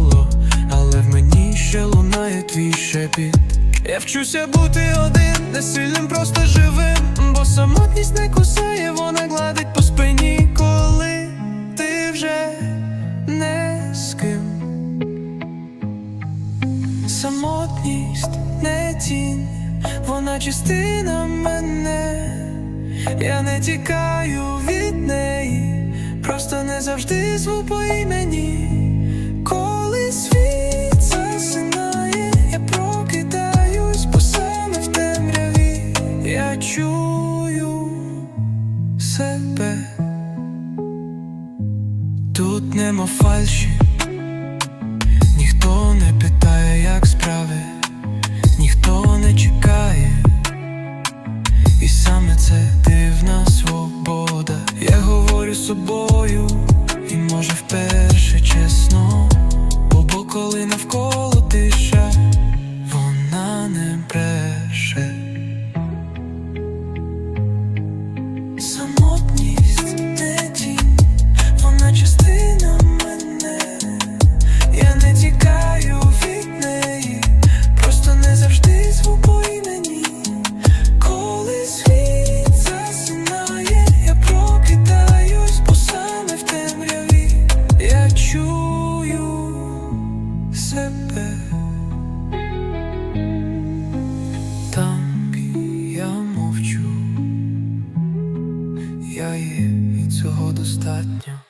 було, але в мені ще лунає твій шепіт. Я вчуся бути один, не сильним, просто живим, бо самотність не кусає, вона гладить по спині, коли ти вже не з ким. Самотність не тінь, вона частина мене. Я не тікаю від неї, просто не завжди зву по імені. ціную себе, тут нема фальші, ніхто не питає, як справи, ніхто не чекає, і саме це дивна свобода. Я говорю з собою, і може вперше чесно. цього достатньо.